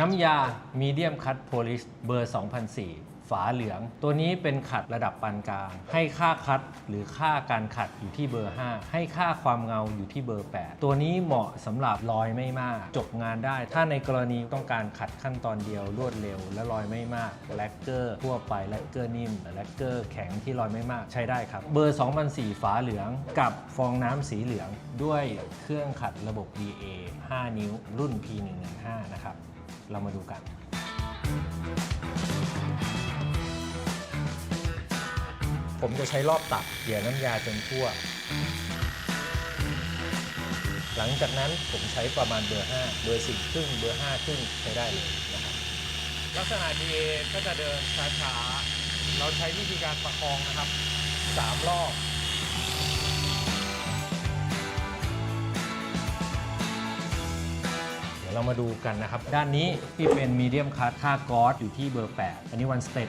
น้ำยามีเดียมคัตโพลิชเบอร์ 2004 ฝาเหลือง ตัวนี้เป็นขัดระดับปานกลาง ให้ค่าคัดหรือค่าการขัดอยู่ที่เบอร์ 5 ให้ค่าความเงาอยู่ที่เบอร์ 8 ตัวนี้เหมาะสำหรับรอยไม่มาก จบงานได้ ถ้าในกรณีต้องการขัดขั้นตอนเดียวรวดเร็ว และรอยไม่มากแลกเกอร์ทั่วไปแลกเกอร์นิ่มแลกเกอร์แข็งที่รอยไม่มากใช้ได้ครับ เบอร์ 2004 ฝาเหลืองกับฟองน้ำสีเหลือง ด้วยเครื่องขัดระบบ DA 5 นิ้วรุ่น P115 นะครับ เรามาดูกัน ผมจะใช้รอบตักเหยื่อน้ำยาจนทั่ว หลังจากนั้นผมใช้ประมาณเบอร์ 5 เบอร์4ครึ่งเบอร์ 5 ครึ่งใช้ได้เลยนะครับลักษณะ DA ก็จะเดินช้าๆ เราใช้วิธีการประคองนะครับ 3 รอบ เรามาดูกันนะครับ ด้านนี้ที่เป็นมีเดียมคัสค่ากอสอยู่ที่เบอร์ 8 อันนี้วันสเต็ป